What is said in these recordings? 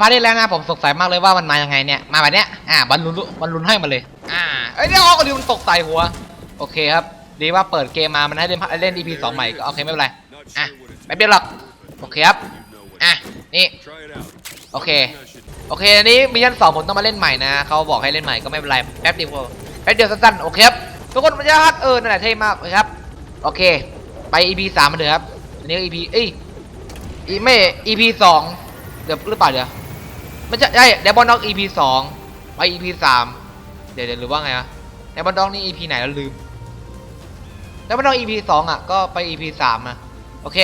พาร์ทที่แล้วนะผมสงสัยมากเลยว่ามันมายังไงเนี่ย มาแบบเนี้ย อ่าบอลลูนบอลลูนให้มาเลย อ่า เอ้ยเดี๋ยวออกก็ลืมตกใส่หัว โอเคครับ ดีว่าเปิดเกมมา มันให้เล่นเล่น EP สองใหม่ก็โอเคไม่เป็นไร อะแป๊บเดียวหรอก โอเคครับ อะ นี่ โอเค โอเค อันนี้มิชชั่นสองผมต้องมาเล่นใหม่นะ เขาบอกให้เล่นใหม่ก็ไม่เป็นไร แป๊บเดียวแป๊บเดียวสั้นๆ โอเคครับ ทุกคนมันจะฮัดเออ นั่นแหละเท่มากเลยครับ โอเค ไป EP สามมาเถอะครับ อันนี้ EP เอ้ยอีไม่ EP สองเดี๋ยวหรือเปล่าเดี๋ยว ไม่ใช่ใช่เดบอนด็อก EP สองไป EP สามเดี๋ยวเดี๋ยวหรือว่าไงอะเดบอนด็อกนี่ EP ไหนแล้วลืมเดบอนด็อก EP สองอะก็ไป EP สามนะโอเค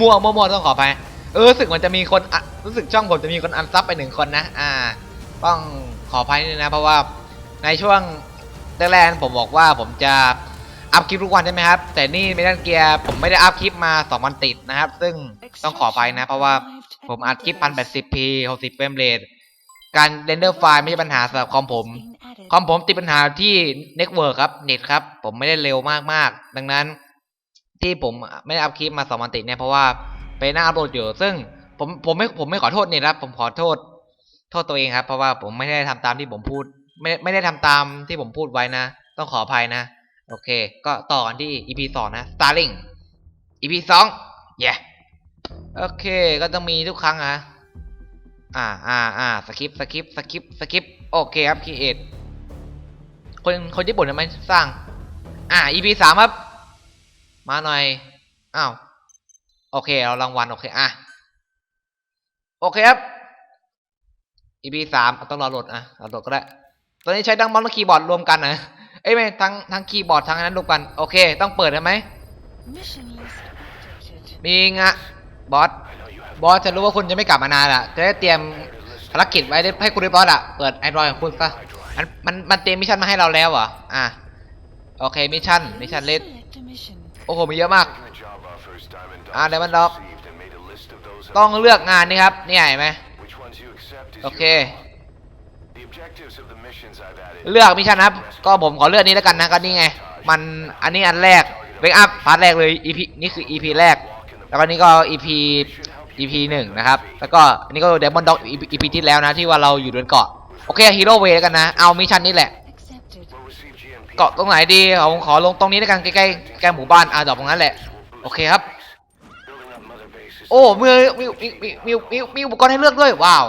มั่วมัวมั่วต้องขอไปเออรู้สึกมันจะมีคนอะรู้สึกช่องผมจะมีคนอันซับไปหนึ่งคนนะอ่า ต้องขออภัยนิดนึงนะ เพราะว่าในช่วงแรกๆผมบอกว่าผมจะอัพคลิปทุกวันใช่ไหมครับ แต่นี่ไม่ได้เกียร์ผมไม่ได้อัพคลิปมา2วันติดนะครับ ซึ่งต้องขออภัยนะ เพราะว่า ผมอัดคลิป 1080p 60เฟรมเรทการเรนเดอร์ไฟล์ไม่ใช่ปัญหาสำหรับคอมผม คอมผมติดปัญหาที่เน็ตเวิร์กครับ เน็ตครับ ผมไม่ได้เร็วมากๆ ดังนั้นที่ผมไม่ได้อัพคลิปมาสองวันติดเนี่ยเพราะว่าไปหนั่งอัพโหลดอยู่ ซึ่งผมผมไม่ผมไม่ขอโทษเน็ตครับ ผมขอโทษ โทษตัวเองครับ เพราะว่าผมไม่ได้ทำตามที่ผมพูด ไม่ไม่ได้ทำตามที่ผมพูดไว้นะ ต้องขออภัยนะ โอเค ก็ต่อกันที่ EP สองนะ Starling EP สองเย้ โอเคก็ต้องมีทุกครั้งอะอ่าอ่าอ่าสคริปสคริปสคริปสคริปโอเคครับคีเอทคนคนญี่ปุ่นทำไมสร้าง อ่า EP สามครับ มาหน่อยอ้าวโอเคเอารางวัลโอเคอะโอเคครับ EP สามต้องรอโหลดอะรอโหลดก็ได้ ตอนนี้ใช้ดังมอนและคีย์บอร์ดรวมกันนะเอ้ยไม่ทั้งทั้งคีย์บอร์ดทั้งอันนั้นรวมกัน โอเค ต้องเปิดได้ไหม Mission list activated. มีงะ บอส บอสจะรู้ว่าคุณจะไม่กลับมานานอะ จะได้เตรียมภารกิจไว้ให้คุณเรียบร้อยอะ เปิดไอรอยของคุณซะมันมันมันเตรียมมิชชั่นมาให้เราแล้วเหรออะ โอเค มิชชั่น มิชชั่นเลสโอ้โห มีเยอะมาก The job offers Diamond Ah, Dogs Diamond Dog. received and made a list of those ต้องเลือกงานนี่ครับ นี่เห็นไหมโอเค เลือกมิชชั่นครับ ก็ผมขอเลือกนี้แล้วกันนะก็นี่ไง มัน อันนี้อันแรกเบรกอัพพาร์ทแรกเลย EP นี่คือ EP แรก แล้วก็นี่ก็ EP EP หนึ่งนะครับ แล้วก็อันนี้ก็เดมอนด็อก EP ที่แล้วนะที่ว่าเราอยู่บนเกาะ โอเคฮีโร่เวย์กันนะ เอามิชชั่นนี้แหละ เกาะตรงไหนดีผมขอลงตรงนี้แล้วกันใกล้ๆใกล้หมู่บ้านอะดอกตรงนั้นแหละ โอเคครับ โอ้มีมีมีมีมีมีมีอุปกรณ์ให้เลือกด้วย ว้าว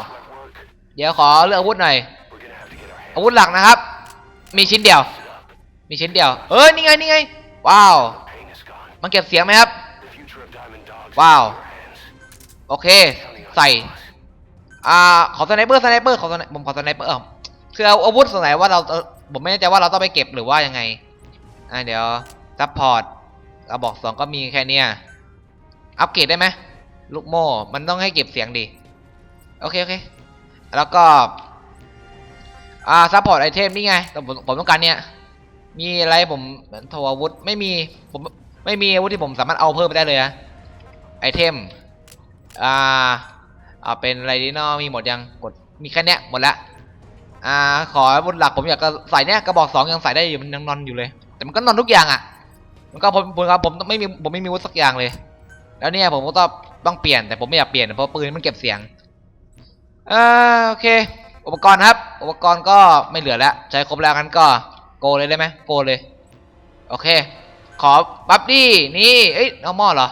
เดี๋ยวขอเลือกอาวุธหน่อย อาวุธหลักนะครับ มีชิ้นเดียว มีชิ้นเดียว เออนี่ไงนี่ไง ว้าว มันเก็บเสียงไหมครับ Diamond Dogs. is Wow. in your hands. โอเค ใส่ อ่า ขอสไนเปอร์สไนเปอร์ขอสไนผมขอสไนเปอร์เออคือเอาอาวุธสงสัยว่าเราผมไม่แน่ใจว่าเราต้องไปเก็บหรือว่ายังไง อ่าเดี๋ยวซัพพอร์ตกระบอกสองก็มีแค่เนี้ยอัปเกรดได้ไหมลูกโม่มันต้องให้เก็บเสียงดิโอเค โอเค แล้วก็ อ่าซัพพอร์ตไอเทมนี่ไงแต่ผมผมต้องการเนี่ยมีอะไรผมโทรอาวุธไม่มีผมไม่มีอาวุธที่ผมสามารถเอาเพิ่มไปได้เลยอะ เทม อ่าเอาเป็นอะไรดีเนาะมีหมดยัง กด มีแค่เนี้ยหมดละ อ่า ขออาวุธหลักผมอยากจะใส่เนี้ยกระบอกสองยังใส่ได้อยู่มันยังนอนอยู่เลย แต่มันก็นอนทุกอย่างอะ่ะ มันก็ผมผมครับผมไม่มีผมไม่มีวุธสักอย่างเลย แล้วเนี่ยผมก็ต้องต้องเปลี่ยนแต่ผมไม่อยากเปลี่ยนเพราะปืนมันเก็บเสียงอ่าโอเค อุปกรณ์ครับ อุปกรณ์ก็ไม่เหลือแล้ว ใช้ครบแล้วงั้นก็โกเลยได้ไหมโกเลย โอเค ขอบัฟดี้นี่ เอ้ยเอาหม้อเหรอ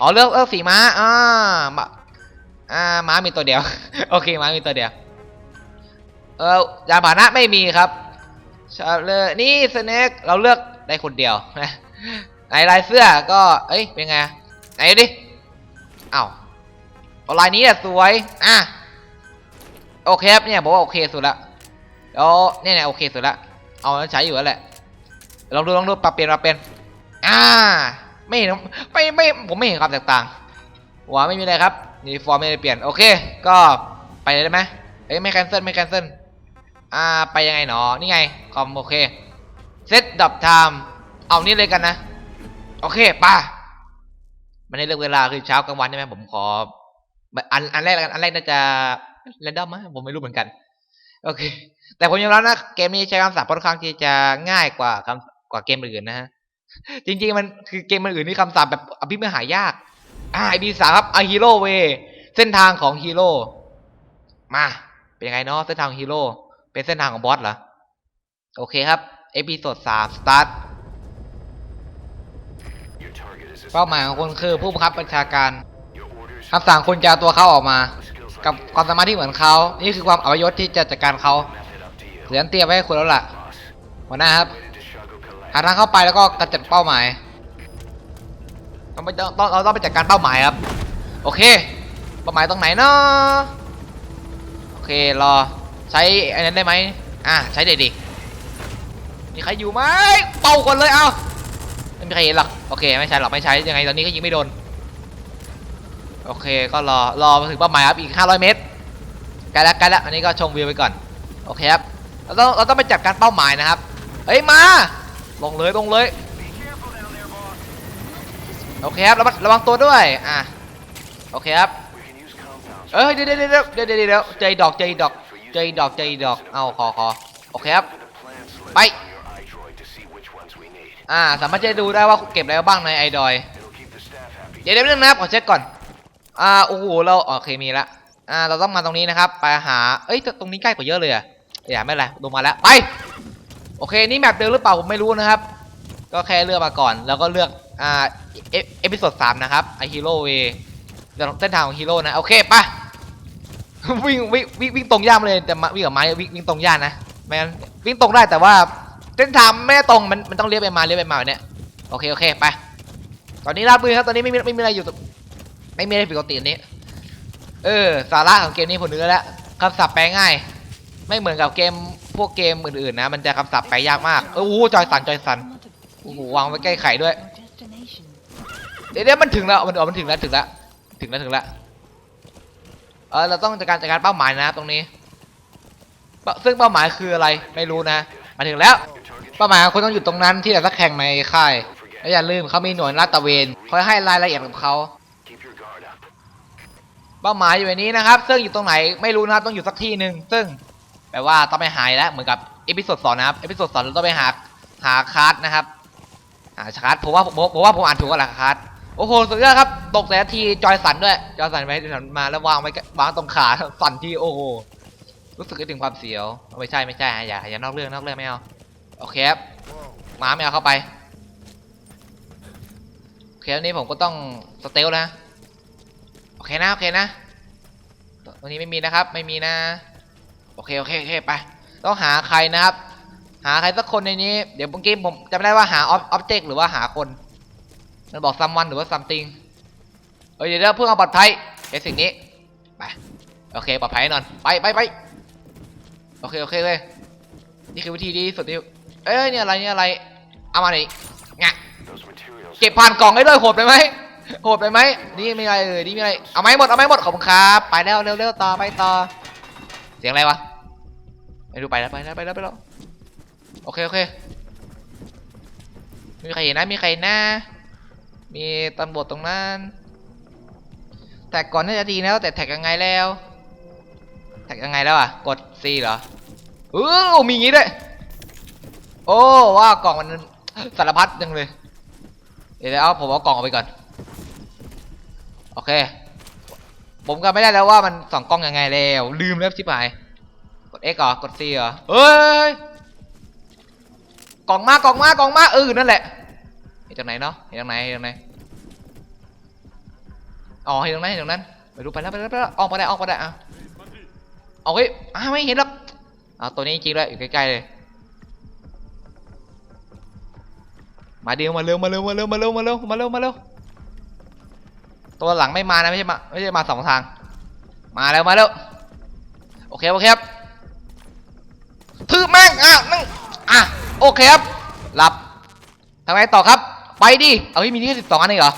อ๋อเลือกเลือกสีม้าอ่ามาอ่าม้ามีตัวเดียว โอเคม้ามีตัวเดียว เออยานพาหนะไม่มีครับชาเลอร์นี่สเน็กเราเลือกได้คนเดียวนะไหนลายเสื้อก็เอ้ยเป็นไงไหนดิอ้าวเอาลายนี้แหละสวยอะโอเคครับเนี่ยบอกว่าโอเคสุดละแล้วเนี่ยเนี่ยโอเคสุดละเอาใช้อยู่แล้วแหละลองดูลองดูปรับเปลี่ยนปรับเปลี่ยนอ่า ไม่เห็นไม่ไม่ผมไม่เห็นความแตกต่างหัวไม่มีอะไรครับนี่ฟอร์มไม่ได้เปลี่ยนโอเค ก็ไปเลยได้ไหมเอ้ยไม่แคนเซิลไม่แคนเซิลอ่าไปยังไงหนอนี่ไงคอมโอเคเซตดับไทม์เอานี่เลยกันนะ โอเคป่ะมันให้เลือกเวลาคือเช้ากลางวันใช่ไหมผมขออันอันแรกกันอันแรกน่าจะเรนดอมมั้ยผมไม่รู้เหมือนกัน โอเค แต่ผมยอมรับนะเกมนี้ใช้คำศัพท์ค่อนข้างที่จะง่ายกว่าคำกว่าเกมอื่นนะฮะ จริงๆมันคือเกมมันอื่นนี่คำศัพท์แบบอภิมหายาก อ่าไอพีสามครับอฮีโร่เวเส้นทางของฮีโร่มา เป็นยังไงเนาะเส้นทางฮีโร่เป็นเส้นทางของบอสเหรอ โอเคครับ เอพิโซดสามสตาร์ทเป้าหมายของคุณคือผู้บังคับบัญชาการคำสั่งคุณจะตัวเขาออกมา กับความสามารถที่เหมือนเขา นี่คือความอัปยศที่จะจัดการเขาเหลือเตรียมไว้ให้คุณแล้วล่ะหัวหน้าครับาทางเข้าไปแล้วก็กระจัดเป้าหมายต้องไปต้องเราต้องไปจัดการเป้าหมายครับ โอเค เป้าหมายตรงไหนเนาะโอเครอใช้อ้นั้นได้ไหมอะใช้เด็ดดิมีใครอยู่ไหมเป่าก่อนเลยเอาไม่มีใครเห็นหรอกโอเคไม่ใช่หรอกไม่ใช้ยังไงตอนนี้ก็ยิงไม่โดนโอเคก็รอรอมาถึงเป้าหมายครับอีก 500 เมตรใกล้แล้วใกล้แล้วอันนี้ก็ชมวิวไปก่อนโอเคครับเราต้องเราต้องไปจัดการเป้าหมายนะครับเฮ้ยมา ลงเลยลงเลยโอเคครับระวังระวังตัวด้วยอะโอเคครับเอ้ยเดี๋ยวเดี๋ยวเดี๋ยวเดี๋ยวเดี๋ยวเดี๋ยวเจดอกเจดอกเจดอกเจดอกเอาคอคอโอเคครับ for the plans list Bye. on your iDroid to see which ones we need. อ่าสามารถจะดูได้ว่าเก็บอะไรบ้างในไอดอยเดี๋ยวเดี๋ยวนึงนะขอเช็คก่อนอ่าโอ้โหเราโอเคมีละอ่าเราต้องมาตรงนี้นะครับ ไปหาเอ้ยตรงนี้ใกล้กว่าเยอะเลยอะอย่าไม่ไรลงมาแล้วไป โอเค นี่แมปเดิมหรือเปล่าผมไม่รู้นะครับ ก็แค่เลือกมาก่อน แล้วก็เลือก อ่า เอเอพิโซดสามนะครับไอฮีโร่เวเส้นทางของฮีโร่นะ โอเคไปวิ่งวิ่งวิ่งวิ่งตรงย่ามเลยแต่วิ่งกับไม้วิ่งวิ่งตรงย่านนะไม่งั้นวิ่งตรงได้แต่ว่าเส้นทางไม่ได้ตรงมันมันต้องเลี้ยวไปมาเลี้ยวไปมาเนี้ยโอเคโอเคไปตอนนี้ราบรื่นครับตอนนี้ไม่มีไม่มีอะไรอยู่ไม่มีอะไรผิดปกตินนี้ เออ สาระของเกมนี้ผมนึกแล้วคำศัพท์แปลง่าย ไม่เหมือนกับเกม พวกเกมอื่นๆนะ มันจะคำศัพท์แปลยากมากเออโอ้โหจอยสันจอยสันโอ้โหวางไว้ใกล้ไข่ด้วย เดี๋ยวมันถึงแล้วมันอ๋อมันถึงแล้วถึงแล้วถึงแล้วถึงแล้วเออเราต้องจัดการจัดการเป้าหมายนะตรงนี้ ซึ่งเป้าหมายคืออะไรไม่รู้นะมาถึงแล้วเป้าหมายคุณต้องอยู่ตรงนั้นที่ไหนสักแข่งในค่ายและอย่าลืมเขามีหน่วยลาดตระเวนคอยให้รายละเอียดกับเขาเป้าหมายอยู่ในนี้นะครับ ซึ่งอยู่ตรงไหนไม่รู้นะครับต้องอยู่สักที่หนึ่งซึ่ง ลว่าต้องไปหายแล้วเหมือนกับเอพิโซดสองนะครับเอพิโซดสองเราต้องไปหาหาคาร์ดนะครับหาคาร์ดผมว่าผมผมว่าผมอ่านถูกกันแหละคาร์ดโอ้โหสุดยอดครับตกแต่ละทีจอยสันด้วยจอยสันไว้สันมาแล้ววางไว้วางตรงขาสันที่โอ้โหรู้สึกถึงความเสียวไม่ใช่ไม่ใช่อย่าอย่านอกเรื่องนอกเรื่องไม่เอาโอเคครับหมาไม่เอาเข้าไปโอเควันนี้ผมก็ต้องสเตลนะโอเคนะโอเคนะตรงนี้ไม่มีนะครับ ไม่มีนะ โอเคโอเคโอเคไป ต้องหาใครนะครับ หาใครสักคนในนี้ เดี๋ยวเมื่อกี้ผมจำไม่ได้ว่าหาออบเจกต์หรือว่าหาคน มันบอก someone หรือว่า something เอ้ยเดี๋ยวเดี๋ยวเพื่อควาปลอดภัยไอ้สิ่งนี้ ไป โอเคปลอดภัยแน่นอน ไปไปไปโอเคโอเคเลยนี่คือวิธีดีที่สุดที่เอ้ยเนี่ยอะไรเนี่ยอะไร เอามาหน่อยงะเก็บผ่านกล่องได้ด้วยโหดไปไหมโหดไปไหมนี่มีอะไรเอ่ยนี่มีอะไร เอาไหมหมด เอาไหมหมด ขอบคุณครับ ไปแล้วเร็วเร็วต่อไปต่อ เสียงอะไรวะไม่รู้ไปแล้วไปแล้วไปแล้วไปแล้วโอเคโอเคมีใครเห็นนะมีใครเห็นนะมีตำรวจตรงนั้นแท็กก่อนน่าจะดีแล้วแต่แท็กยังไงแล้วแท็กยังไงแล้วอะกด C เหรอเออมีอย่างงี้ด้วยโอ้ว่ากล่องมันสารพัดจังเลย เดี๋ยวเอาผมเอากล่องออกไปก่อน โอเค ผมก็ไม่ได้แล้วว่ามันสองกล้องยังไงแล้ว ลืมแล้วชิบหาย กด X เหรอกด C เหรอเอ้ยกล่องมากล่องมากล่องมาเออนั่นแหละเห็นจากไหนเนาะเห็นจากไหนเห็นจากไหนอ๋อเห็นตรงนั้นเห็นตรงนั้นไปดูไปแล้วไปแล้วไปแล้วออกไปได้ออกไปได้อะเอาเฮ้ยอ้าไม่เห็นหรอกเอาตัวนี้จริงๆด้วยอยู่ใกล้ๆเลยมาเดียวมาเร็วมาเร็วมาเร็วมาเร็วมาเร็วมาเร็วมาเร็ว ตัวหลังไม่มานะไม่ใช่มาไม่ใช่มาสองทาง มาแล้วมาแล้วโอเคโอเคครับถือแม่งอะนั่งอะโอเคครับหลับทำไงต่อครับ ไปดิเอาพี่มีนี่สิบสองอันเองเหรอ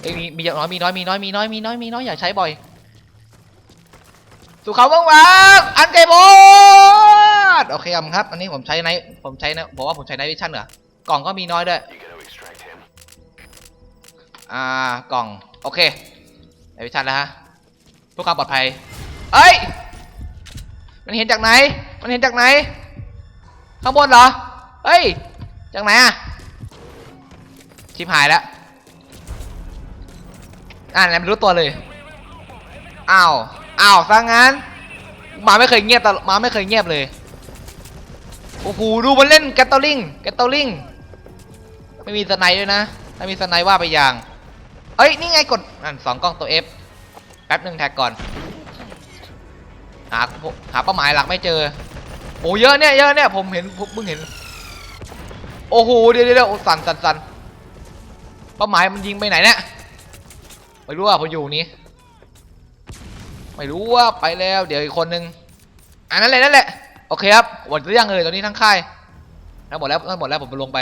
เอ้ยมีมีน้อยมีน้อยมีน้อยมีน้อยมีน้อยมีน้อยอย่าใช้บ่อยสุเขาว่างๆอันไกบอดโอเคครับ อันนี้ผมใช้ในผมใช้นะผมว่าผมใช้ในวิชั่นเหรอกล่องก็มีน้อยด้วย อ่ากล่องโอเคในวิชันแล้วฮะเพื่อความปลอดภัยเอ้ยมันเห็นจากไหน มันเห็นจากไหน ข้างบนเหรอเฮ้ยจากไหนอะชิบหายแล้วอ่าไหนไม่รู้ตัวเลยอ้าวอ้าวซะงั้นมาไม่เคยเงียบตมาไม่เคยเงียบเลยโอ้โหดูมันเล่นแกตเตอร์ลิงแกตเตอร์ลิงไม่มีสไนด์ด้วยนะถ้ามีสไนด์ว่าไปอย่าง เอ้ย นี่ไงกดนั่นสองกล้องตัว F แป๊บหนึ่งแท็กก่อน หาหาเป้าหมายหลักไม่เจอ โอ้เยอะเนี่ยเยอะเนี่ยผมเห็นผมเพิ่งเห็น โอ้โหเดี๋ยวเดี๋ยวสั่นสั่นสั่นเป้าหมายมันยิงไปไหนเนี่ยไม่รู้ว่าผมอยู่นี้ไม่รู้ว่าไปแล้วเดี๋ยวอีกคนนึงอันนั้นแหละนั่นแหละโอเคครับหมดหรือยังเอ่ยตอนนี้ทั้งค่ายทั้งหมดแล้วทั้งหมดแล้วผมไปลงไป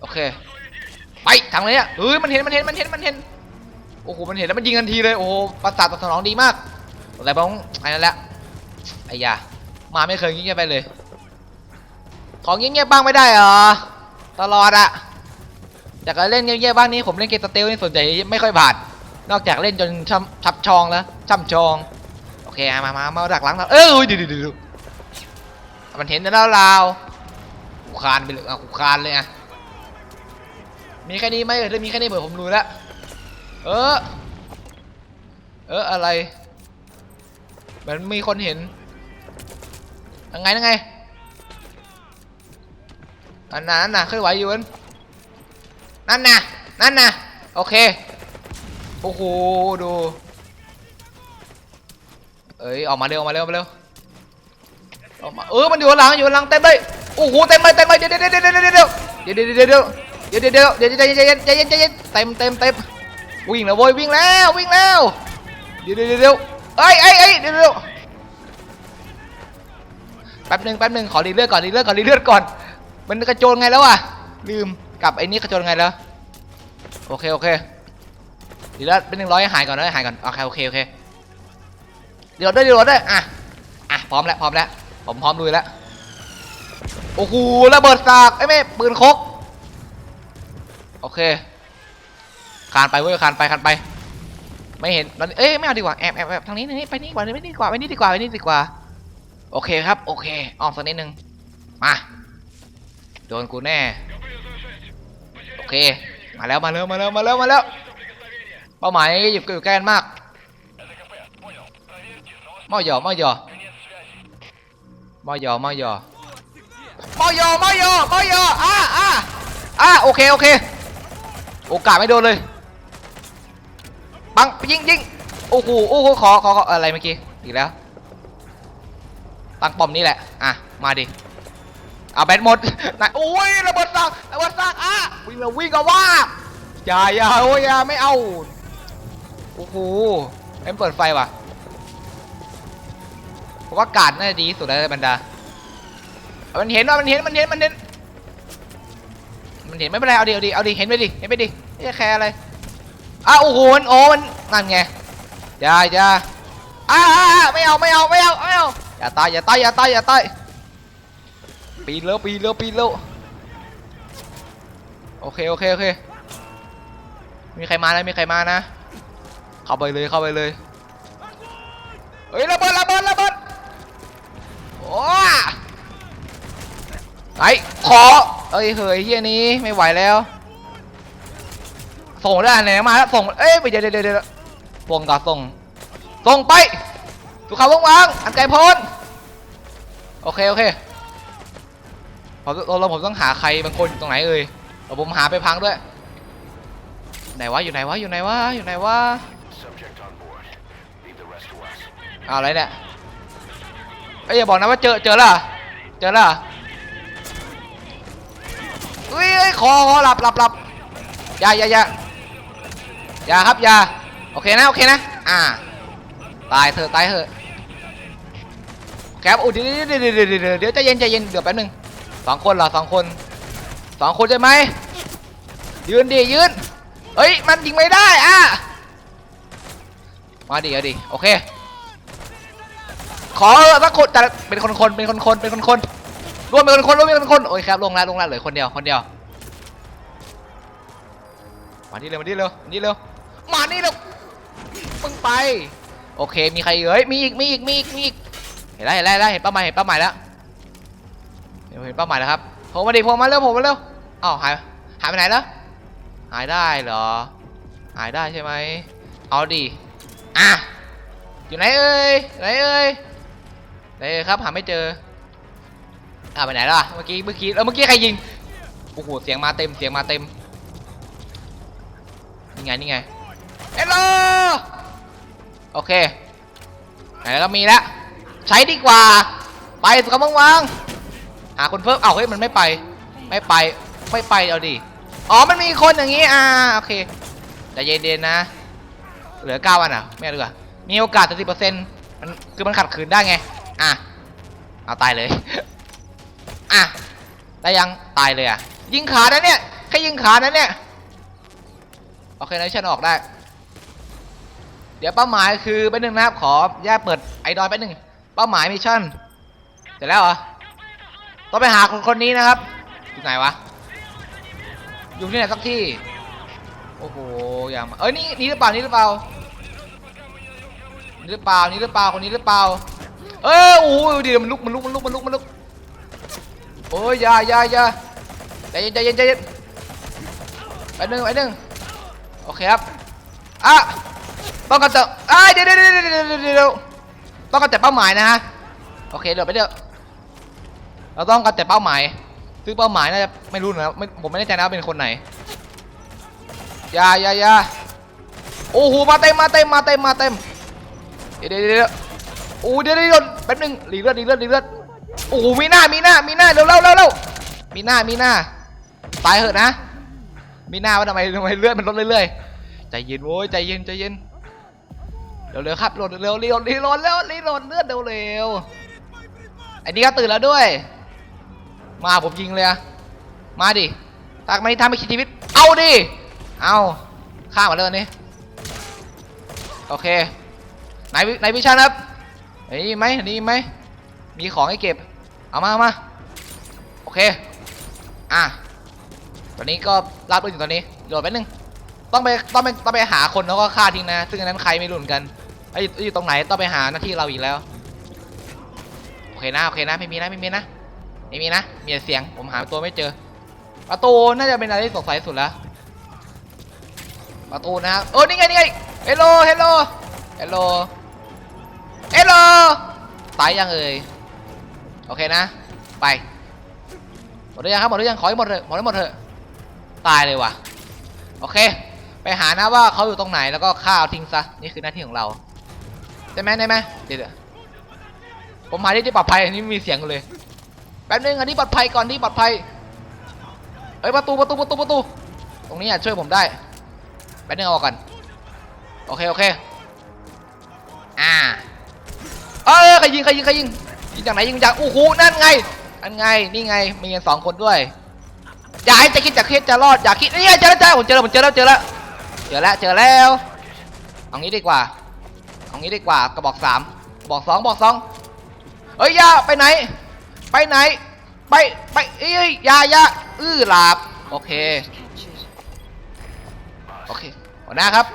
โอเค ไปทางไหนอะเฮ้ยมันเห็นมันเห็นมันเห็นมันเห็นโอ้โหมันเห็นแล้วมันยิงทันทีเลยโอ้โหประสาทตอบสนองดีมากแต่บ้องไอ้นั่นแหละไอ้ยามาไม่เคยเงียบไปเลย ของเงียบบ้างไม่ได้เหรอตลอดอะอยากจะเล่นเงียบบ้างนี้ผมเล่นเกมสเตลนี่ส่วนใหญ่ไม่ค่อยผ่านนอกจากเล่นจนช้ำชับชองแล้วช่ำชองโอเคมามามาดักหลังเราเออดี๋ยวเดี๋ยวเดี๋ยวมันเห็นแล้วลาวๆกูคานไปเลยอะกูคานเลยอะ มีแค่นี้ไหมเออถ้ามีแค่นี้เผื่อผมรู้แล้วเออ เอออะไร เหมือนมีคนเห็นยังไงยังไงอันนั้นนั่นน่ะเคลื่อนไหวอยู่นนั่นน่ะนั่นน่ะโอเคโอ้โหดู เอ้ยออกมาเร็วออกมาเร็วมาเร็วออกมาเออมันอยู่ข้างหลังอยู่ข้างหลังเต็มเลยโอ้โหเต็มเลยเต็มเลยเดี๋ยวเดี๋ยวเดี๋ยวเดี๋ยวเดี๋ยวเดี๋ยวเดี๋ยวเดี๋ยวเดี๋ยวเดี๋ยวเดี๋ยวเดี๋ยวเดี๋ยวใจเย็นใจเย็นใจเย็นเต็มเต็มเต็มวิ่งแล้วโว้ยวิ่งแล้ววิ่งแล้วเดี๋ยวเดี๋ยวเดี๋ยวเอ้ยเอ้ยเอ้ยเดี๋ยวเดี๋ยวแป๊บหนึ่งแป๊บหนึ่งขอรีเลือดก่อนรีเลือดก่อนรีเลือดก่อน มันกระโจนไงแล้วอะลืมกลับไอ้นี่กระโจนไงแล้วโอเคโอเคเดี๋ยวเป็นหนึ่งร้อยหายก่อนนะหายก่อนโอเคโอเคโอเคเดี๋ยวด้วยเดี๋ยวด้วยอะอะพร้อมแล้วพร้อมแล้วผมพร้อมลุยแล้วโอ้โหระเบิดสากไอ้ยไม่ปืนคก โอเคคานไปเว้ยคานไปคานไป ไม่เห็นตอนเอ้ยไม่เอาดีกว่าแอบแอบแอบทางนี้ทางนี้ไปนี่กว่าไปนี่ดีกว่าไปนี่ดีกว่าไปนี่ดีกว่า โอเคครับ โอเคออกสักนิดนึงมาโดนกูแน่โอเค มาแล้วมาแล้วมาแล้วมาแล้วมาแล้วเป้าหมายหยิบกูอยู่ใกล้กันมากมอหยอมอหยอมอหยอมอหยอมอหยอมอหยอมอหยออะอะอะโอเคโอเค โอกาสไม่โดนเลยปังยิงยิงโอ้โหโอ้โหขอขอขออะไรเมื่อกี้อีกแล้วตั้งปอมนี่แหละอะมาดิเอาแบตหมดไหนโอ้ยระเบิดซากระเบิดซากอะวิ่งเราวิ่งก็ว่าอย่าอย่าโอ้ยอย่าไม่เอาโอ้โหเอ็มเปิดไฟว่ะผมว่ากาดน่าจะดีสุดแล้วบรรดามันเห็นว่ามันเห็นมันเห็นมันเห็น มันเห็นไม่เป็นไรเอาดิเอาดิเอาดิเห็นไปดิเห็นไปดิไม่แคร์อะไรอ้าวโอ้โหมันโอ้มันนั่นไงอย่าอย่าอ้าไม่เอาไม่เอาไม่เอาไม่เอาอย่าตายอย่าตายอย่าตายอย่าตายปีนแล้วปีนแล้วปีนแล้วโอเคโอเคโอเคมีใครมานะมีใครมานะ เข้าไปเลยเข้าไปเลยเฮ้ยระเบิดระเบิดระเบิดโอ้ ไอ้ขอเอ้ยเฮ้ยเฮียนี้ไม่ไหวแล้ว ส่งได้ไหนมาแล้วส่งเอ้ยไปเดี๋ยวเดี๋ยวเดี๋ยวส่งต่อส่งส่งไปสุขาว่างๆอันไกลพ้นโอเคโอเคผมเราเราผมต้องหาใครบางคนอยู่ตรงไหนเอ่ยเดี๋ยวผมหาไปพังด้วยไหนวะอยู่ไหนวะอยู่ไหนวะอยู่ไหนวะอะไรเนี่ยเอ้ยอย่าบอกนะว่าเจอเจอแล้วเจอแล้ว ยเอ้ยคอคอหลับหลับหลับอย่าอย่าอย่าอย่าครับอย่าโอเคนะโอเคนะอ่าตายเถอะตายเถอะครับอุ้ยเดี๋ยวเดี๋ยวเดี๋ยวเดี๋ยวเดี๋ยวเดี๋ยวใจเย็นใจเย็นเดี๋ยวแป๊บนึงสองคนเหรอสองคนสองคนใช่ไหมยืนดิยืนเอ้ยมันยิงไม่ได้อะมาดิเอาดิโอเคขอสักคนแต่เป็นคนคนเป็นคนคนเป็นคนคนรวมเป็นคนคนรวมเป็นคนคนโอ้ยครับลงแล้วลงแล้วเหลือคนเดียวคนเดียว มานี่เร็วมานี่เร็วมานี่เร็วมานี่เร็วมึงไป โอเค มีใครเอ้ยมีอีกมีอีกมีอีกมีอีกเห็นแล้วเห็นแล้วเห็นเห็นเป้าหมายเห็นเป้าหมายแล้วเห็นเป้าหมายแล้วครับผมมาดิผมมาเร็วผมมาเร็วอ้าวหายหายไปไหนแล้วหายได้เหรอหายได้ใช่ไหมเอาดิอะอยู่ไหนเอ่ยไหนเอ่ยไหนเอ่ยครับหาไม่เจออ่าไปไหนแล้วอะเมื่อกี้เมื่อกี้เออเมื่อกี้ใครยิงโอ้โหเสียงมาเต็มเสียงมาเต็ม นี่ไงนี่ไงเอลโลโอเคไหนก็มีแล้วใช้ดีกว่า ไปสุขมังวางหาคนเพิ่มเอ้าเฮ้ยมันไม่ไป ไม่ไปไม่ไปเอาดิอ๋อมันมีคนอย่างงี้อ่าโอเคใจเย็นๆนะ เหลือเก้าวันอะไม่เอาดีกว่ามีโอกาสสิบเปอร์เซ็นต์มันคือมันขัดขืนได้ไงอะเอาตายเลยอะได้ยังตายเลยอะยิงขานะเนี่ยแค่ยิงขานะเนี่ย โอเคนะฉันออกได้ เดี๋ยวเป้าหมายคือไปหนึ่งนะครับ ขอแยกเปิดไอดอลไปหนึ่งเป้าหมายมิชชั่นเสร็จแล้วเหรอต้องไปหาคนคนนี้นะครับอยู่ไหนวะอยู่ที่ไหนสักที่โอ้โหอย่ามาเอ้ยนี่นี่หรือเปล่านี่หรือเปล่านี่หรือเปล่านี่หรือเปล่าคนนี้หรือเปล่า เอ้ยโอ้โหเดี๋ยวมันลุกมันลุกมันลุกมันลุกมันลุกโอ้ยอย่าอย่าอย่าใจเย็นใจเย็นใจเย็นไปหนึ่งไปหนึ่ง โอเคครับอะต้องกันเตะอ้ายเดี๋ยวเดี๋ยวเดี๋ยวเดี๋ยวเดี๋ยวเดี๋ยวต้องกันแต่เป้าหมายนะฮะโอเคเดี๋ยวไปเดี๋ยวเราต้องกันแต่เป้าหมายซึ่งเป้าหมายน่าจะไม่รู้นะไม่ผมไม่แน่ใจนะว่าเป็นคนไหนอย่าอย่าอย่าโอ้โหมาเต็มมาเต็มมาเต็มมาเต็มเดี๋ยวเดี๋ยวเดี๋ยวโอ้เดี๋ยวเดี๋ยวเดี๋ยวแป๊บนึงหลีเลือดหลีเลือดหลีเลือดโอ้โหมีหน้ามีหน้ามีหน้าเร็วเร็วเร็วเร็วมีหน้ามีหน้าตายเหอะนะ มีหน้าว่าทำไมทำไมเลือดมันลดเรื่อยๆ ใจเย็นโว้ยใจเย็นใจเย็น เร็วเร็วครับโหลดเร็วรีโหลดรีโหลดเร็วรีโหลดเลือดเร็วเร็วไอ้นี่ก็ตื่นแล้วด้วย มาผมยิงเลยอะมาดิตากไม่ทำไม่คิดชีวิต เอาดิ เอาฆ่ามาเลยนี่โอเคไหนไหนวิชันครับเฮ้ยไหมนี่ไหมมีของให้เก็บ เอามาเอามา โอเค อะ ตอนนี้ก็รับปืนอยู่ตอนนี้โดดไปหนึ่งต้องไปต้องไปต้องไปหาคนแล้วก็ฆ่าทิ้งนะ ซึ่งอันนั้นใครไม่รู้เหมือนกันไอ้อยู่ตรงไหนต้องไปหาหน้าที่เราอีกแล้วโอเคนะโอเคนะไม่มีนะไม่มีนะไม่มีนะมีเสียงผมหาตัวไม่เจอ ประตูน่าจะเป็นอะไรที่สงสัยสุดแล้วประตูนะครับโอ้นี่ไงนี่ไงเฮลโลเฮลโลเฮลโลเฮลโลตายยังเอ่ยโอเคนะ ไปหมดหรือยังครับหมดหรือยังขอให้หมดเถอะหมดให้หมดเถอะ ตายเลยว่ะ โอเค ไปหานะว่าเขาอยู่ตรงไหนแล้วก็ฆ่าเอาทิ้งซะ นี่คือหน้าที่ของเรา ได้ไหมได้ไหมเดี๋ยวผมหาที่ที่ปลอดภัยอันนี้มีเสียงเลย แป๊บนึงอันนี้ปลอดภัยก่อนที่ปลอดภัยเอ้ยประตูประตูประตูประตู ตรงนี้อะช่วยผมได้ แป๊บนึงเอาอกก่อนโอเคโอเค อ่า เออใครยิงใครยิงใครยิงยิงจากไหนยิงจากอู้หูนั่นไงนั่นไงนี่ไงมีกันสองคนด้วย อย่าให้จะคิดจะคิดจะรอดอย่าคิดนี่เจอแล้วเจอแล้วผมเจอแล้วผมเจอแล้วเจอแล้วเจอแล้วเจอแล้วเอางี้ดีกว่าเอางี้ดีกว่ากระบอกสามกระบอกสองกระบอกสองเอ้ยยาไปไหน ไปไหน ไปไปเอ้ยยายาอื้อหลับโอเคโอเคหัวหน้าครับ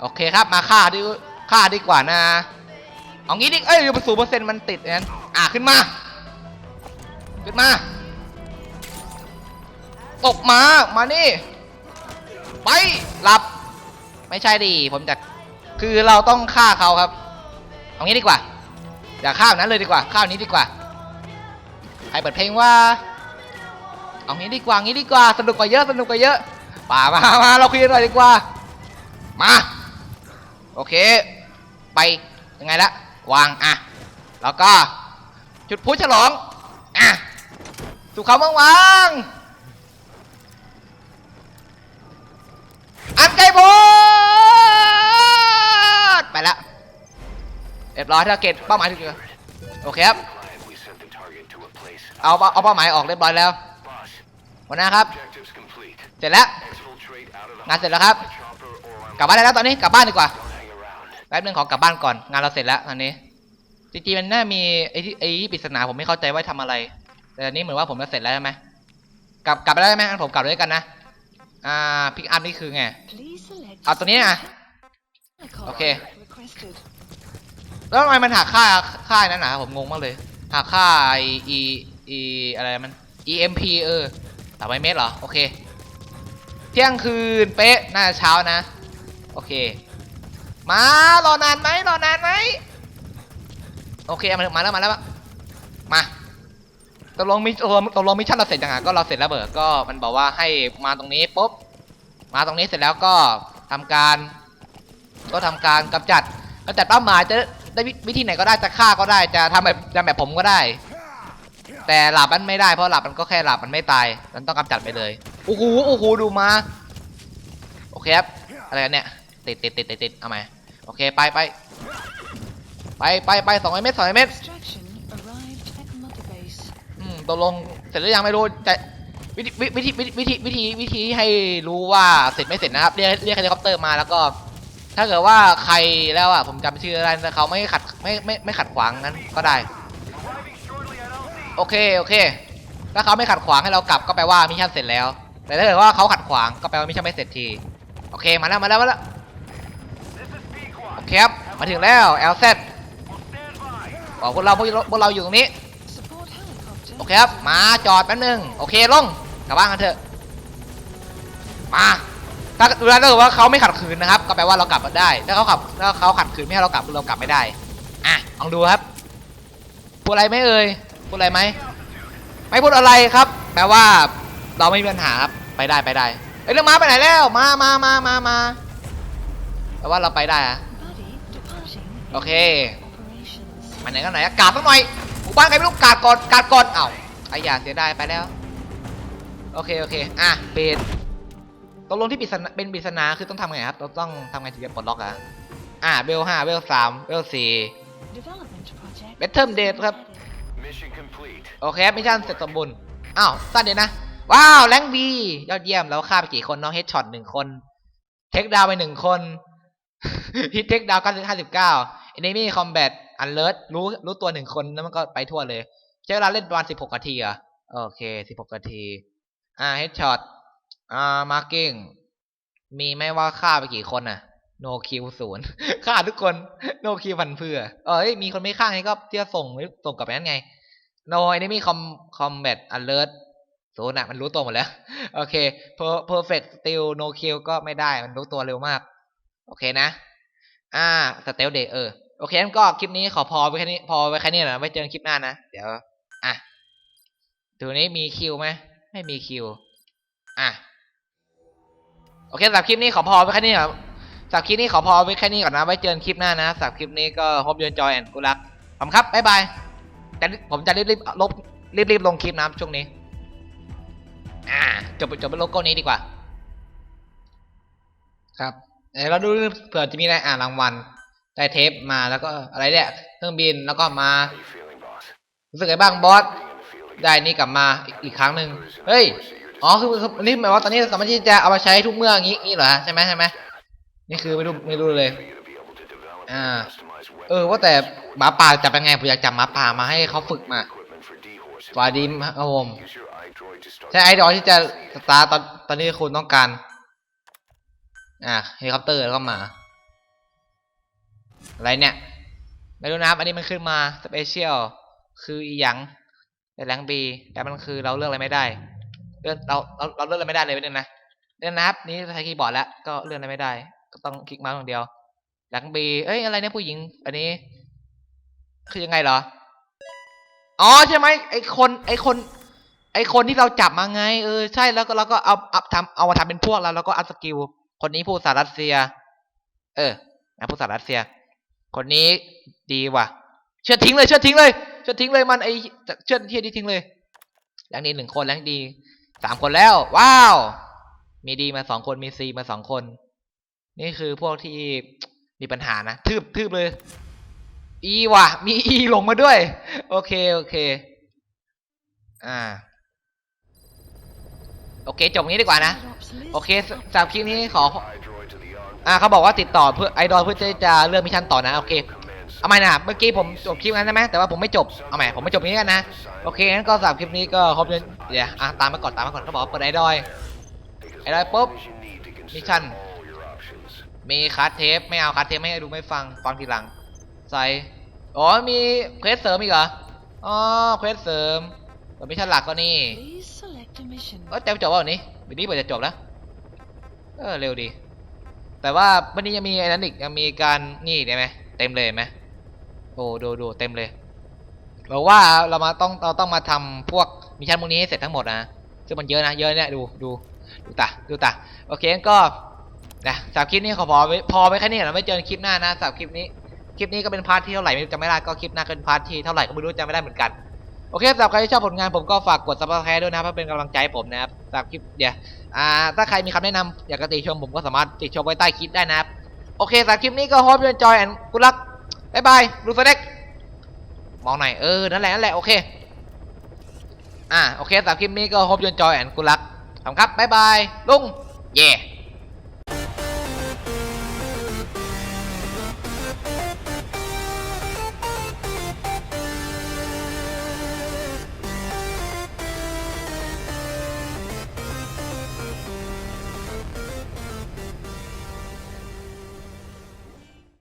โอเคครับมาฆ่าดีฆ่าดีกว่านะ เอางี้ดิ เอ้ยศูนย์เปอร์เซ็นต์มันติดนั้นอะขึ้นมา ขึ้นมา ตกมา มานี่ ไป หลับ ไม่ใช่ดิ ผมจะ คือเราต้องฆ่าเขาครับ เอางี้ดีกว่า อย่าฆ่านั้นเลยดีกว่า ฆ่านี้ดีกว่า ใครเปิดเพลงว่า เอางี้ดีกว่า งี้ดีกว่า สนุกกว่าเยอะ สนุกกว่าเยอะ ป่ามา มา เราคุยกันหน่อยดีกว่า มา โอเค ไป ยังไงละ วางอะแล้วก็จุดพลุฉลองอะสุขเขามังวางอันไกลโพดไปละเรียบร้อยถ้าเกตเป้าหมายถูกต้องโอเคครับเอาเอาเป้าหมายออกเรียบร้อยแล้ววันนะครับ เสร็จแล้วงานเสร็จแล้วครับ กลับบ้านได้แล้วตอนนี้กลับบ้านดีกว่า แป๊บนึงขอกลับบ้านก่อนงานเราเสร็จแล้วตอนนี้จริงๆมันน่ามีไอ้ที่ไอ้ปริศนาผมไม่เข้าใจว่าทำอะไร แต่อันนี้เหมือนว่าผมจะเสร็จแล้วใช่ไหมกลับกลับไปแล้ไหมงั้นผมกลับด้วยกันนะอ่าพิกอัพนี่คือไงเอาตัวนี้นะ Record Okay. Requested. แล้วทำไมมันหักค่าค่านั้นนาผมงงมากเลยหักค่าไอ e e อะไรมัน emp เออสามร้เมตรเหรอโอเค เที่ยงคืนเป๊ะน่าจะเช้านะ โอเค มารอนานไหมรอนานไหมโอเคมามาแล้วมาแล้วมาตกลงมิตกลงตกลงมิชชั่นเราเสร็จยังไงก็เราเสร็จแล้วเบิร์ก็มันบอกว่าให้มาตรงนี้ปุ๊บมาตรงนี้เสร็จแล้วก็ทำการ ก็ทำการกำจัดกำจัดเป้าหมายจะได้วิธีไหนก็ได้จะฆ่าก็ได้จะทำแบบทำแบบผมก็ได้ แต่หลับมันไม่ได้เพราะหลับมันก็แค่หลับมันไม่ตายมันต้องกำจัดไปเลยโอ้โหโอ้โหดูมาโอเคครับอะไรกันเนี่ยติดติดติดติดติดเอาไหม โอเคไปไปไปไปไปสองร้อยเมตรสองร้อยเมตร Extraction arrived at Mother Base. อืมตกลงเสร็จหรือยังไม่รู้แต่วิธีวิธีวิธีวิธีวิธีวิธีให้รู้ว่าเสร็จไม่เสร็จนะครับเรียกเรียกเฮลิคอปเตอร์มาแล้วก็ ถ้าเกิดว่าใครแล้วอะผมจำชื่ออะไรแต่เขาไม่ขัดไม่ไม่ไม่ขัดขวางนั้นก็ได้ โอเคโอเค ถ้าเขาไม่ขัดขวางให้เรากลับก็แปลว่ามิชชั่นเสร็จแล้ว แต่ถ้าเกิดว่าเขาขัดขวางก็แปลว่ามิชชั่นไม่เสร็จที โอเคมาแล้วมาแล้วมาแล้วโอ เคครับมาถึงแล้ว LZ บอกพวกเราพวกเราพวกเราอยู่ตรงนี้โอเคครับมาจอดแป๊บนึงโอเคลงกลับบ้านกันเถอะมาถ้าดูแล้วถ้าเกิดว่าเขาไม่ขัดขืนนะครับ ก็แปลว่าเรากลับมาได้ ถ้าเขาขับถ้าเขาขัดขืนไม่ให้เรากลับเรากลับไม่ได้อะลองดูครับพูดอะไรไหมเอ่ยพูดอะไรไหมไม่พูดอะไรครับ แปลว่าเราไม่มีปัญหาครับไปได้ไปได้เอ้ยเรื่องมาไปไหนแล้วมามามามามาแปลว่าเราไปได้อะ โอเค Operations. มาไหนกันไหนอะกาดสักหน่อยหมู่บ้านใครไม่รู้กาดก่อนกาดก่อนเอ้าไอ้อย่าเสียดายไปแล้ว โอเคโอเคอะเบนตกลงที่ปริศนาเป็นปริศนาคือต้องทำไงครับเราต้องทำไงถึงจะปลดล็อกอะอะเบลห้าเบลสามเบลสี่ Development project. Bedtime date ครับ Mission complete. โอเคมิชชั่นเสร็จสมบูรณ์อ้าวสั้นเดียวนะ ว้าวแรงบียอดเยี่ยมแล้วฆ่าไปกี่คนน้องเฮดช็อตหนึ่งคน เทคดาวไปหนึ่งคนฮิตเทคดาวเก้าสิบห้าสิบเก้า เอนิมี่คอมแบทอันเลิศรู้รู้ตัวหนึ่งคนแล้วมันก็ไปทั่วเลย ใช้เวลาเล่นประมาณสิบหกนาทีเหรอะโอเคสิบหกนาที อ่าเฮดช็อตอ่ามาร์กิ้งมีไหม่ว่าฆ่าไปกี่คนน่ะโนคิวศูนย์ฆ่าทุกคนโนคิวพันเพื่อ เอ้ยมีคนไม่ฆ่าไงก็เที่ยวส่งส่งกลับไปนั่นไง no enemy com combat alert ศูนย์อะมันรู้ตัวหมดแล้ว โอเค perfect still no kill ก็ไม่ได้มันรู้ตัวเร็วมาก โอเคนะ อ่า stealth day เออ โอเคงั้นก็คลิปนี้ขอพอไว้แค่นี้พอไว้แค่นี้นะไว้เจอกันคลิปหน้านะ เดี๋ยว อะตัวนี้มีคิวไหมไม่มีคิว อะ โอเคสำหรับคลิปนี้ขอพอไว้แค่นี้ครับสำหรับคลิปนี้ขอพอไว้แค่นี้ก่อนนะ ไว้เจอกันคลิปหน้านะสำหรับคลิปนี้ก็พบยนจอยแอนกูรักขอบคุณครับบ๊ายบายแต่ผมจะรีบรีบๆลบรีบรีบๆลงคลิปนะช่วงนี้ อ่าจบจบเป็นโลโก้นี้ดีกว่า ครับเดี๋ยวเราดูเผื่อจะมีอะไรอ่านรางวัล ได้เทปมาแล้วก็อะไรเนี่ยเครื่องบินแล้วก็มารู้สึกไงบ้างบอสได้นี่กลับมาอีกอีกครั้งหนึ่งเฮ้ยอ๋อคือคือนี่หมายว่าตอนนี้สามารถที่จะเอามาใช้ทุกเมื่ออย่างนี้งี้เหรอฮะใช่ไหมใช่ไหมนี่คือไม่รู้ไม่รู้เลย For you to be able to develop Ah. and customize เออว่าแต่หมาป่าจับยังไงผมอยากจับหมาป่ามาให้เขาฝึกมาสวัสดีครับผมใช่ไอ้ดอยที่จะสตาร์ตอนตอนนี้คุณต้องการอ่าเฮลิคอปเตอร์แล้วก็มา อะไรเนี่ยไม่รู้นะครับอันนี้มันขึ้นมาสเปเชียลคืออีหยังในแรงบีแต่มันคือเราเลือกอะไรไม่ได้เลือกเราเราเราเลือกอะไรไม่ได้เลยไปหนึ่งนะเลื่อนนะครับนี่ใช้คีย์บอร์ดแล้วก็เลื่อนอะไรไม่ได้ ก็ต้องคลิกเมาส์อย่างเดียวแรงบีเอ้ยอะไรเนี่ยผู้หญิง อันนี้ คือยังไงเหรออ๋อใช่ไหมไอคน ไอคน ไอคนที่เราจับมาไง เออใช่แล้วก็เราก็เอาเอาทำเอามาทำเป็นพวกเราแล้วก็อัพสกิลคนนี้พูดภารัสเซีย เออนะพูดภาษารัสเซีย คนนี้ดีว่ะ เชื่อทิ้งเลย เชื่อทิ้งเลย เชื่อทิ้งเลยมันไอเชื่อที่ที่ทิ้งเลยแรงดีหนึ่งคนแรงดีสามคนแล้ว ว้าว มีดีมาสองคนมีซีมาสองคน นี่คือพวกที่มีปัญหานะทืบทืบเลย อีว่ะ มีอีลงมาด้วย โอเคโอเค อ่า โอเค จบงี้ดีกว่านะ โอเคสสำหรับคลิปนี้ขอ อ่าเขาบอกว่าติดต่อเพื่อไอดอลเพื่อจะจะเลือกมิชชั่นต่อนะโอเค command เอาใหม่นะเมื่อกี้ผมจบคลิปนั้นใช่ไหมแต่ว่าผมไม่จบเอาใหม่ผมไม่จบนี้กันนะโอเคงั้นก็สำหรับคลิปนี้ก็ครบเลยเดี๋ยวอะตามมาก่อนตามมาก่อนเขาบอกว่าเปิดไอดอล Take as ไอดอลปุ๊บ long as you need to consider Mission. all your options. มีคัสเทปไม่เอาคัสเทปไม่ให้ดูไม่ฟังฟังทีหลังใส่อ๋อมีเควสเสริมอีกเหรออ๋อเควสเสริมแต่มิชชั่นหลักก็นี่ Please select a mission. เออแต่จบว่าวันนี้วันนี้เปิดจะจบแล้วเออเร็วดี แต่ว่าวันนี้ยังมีไอ้นั้นอีกยังมีการนี่ได้ไหมเต็มเลยไหมโอ้ดูดูเต็มเลยบอกว่าเรามาต้องเราต้องมาทำพวกมิชชั่นพวกนี้ให้เสร็จทั้งหมดนะซึ่งมันเยอะนะเยอะเนี่ยดูดูดูตาดูตาโอเคก็นะสับคลิปนี้ขอพอไว้พอไว้แค่นี้ก่อนนะไว้เจอคลิปหน้านะสับคลิปนี้คลิปนี้ก็เป็นพาร์ทที่เท่าไหร่ไม่รู้จำไม่ได้ก็คลิปหน้าก็เป็นพาร์ทที่เท่าไหร่ก็ไม่รู้จำไม่ได้เหมือนกัน โอเคสำหรับใครที่ชอบผลงานผมก็ฝากกด subscribe ด้วยนะครับเพื่อเป็นกำลังใจผมนะครับสำหรับคลิปเดี๋ยวอ่าถ้าใครมีคำแนะนำอยากจะติชมผมก็สามารถติชมไว้ใต้คลิปได้นะครับโอเคสำหรับคลิปนี้ก็ hope you enjoy and good luck บ๊ายบายดูสเน็กมองหน่อยเออนั่นแหละนั่นแหละโอเคอ่าโอเคสำหรับคลิปนี้ก็ hope you enjoy and good luck ขอบคุณครับบายบายลุงเย่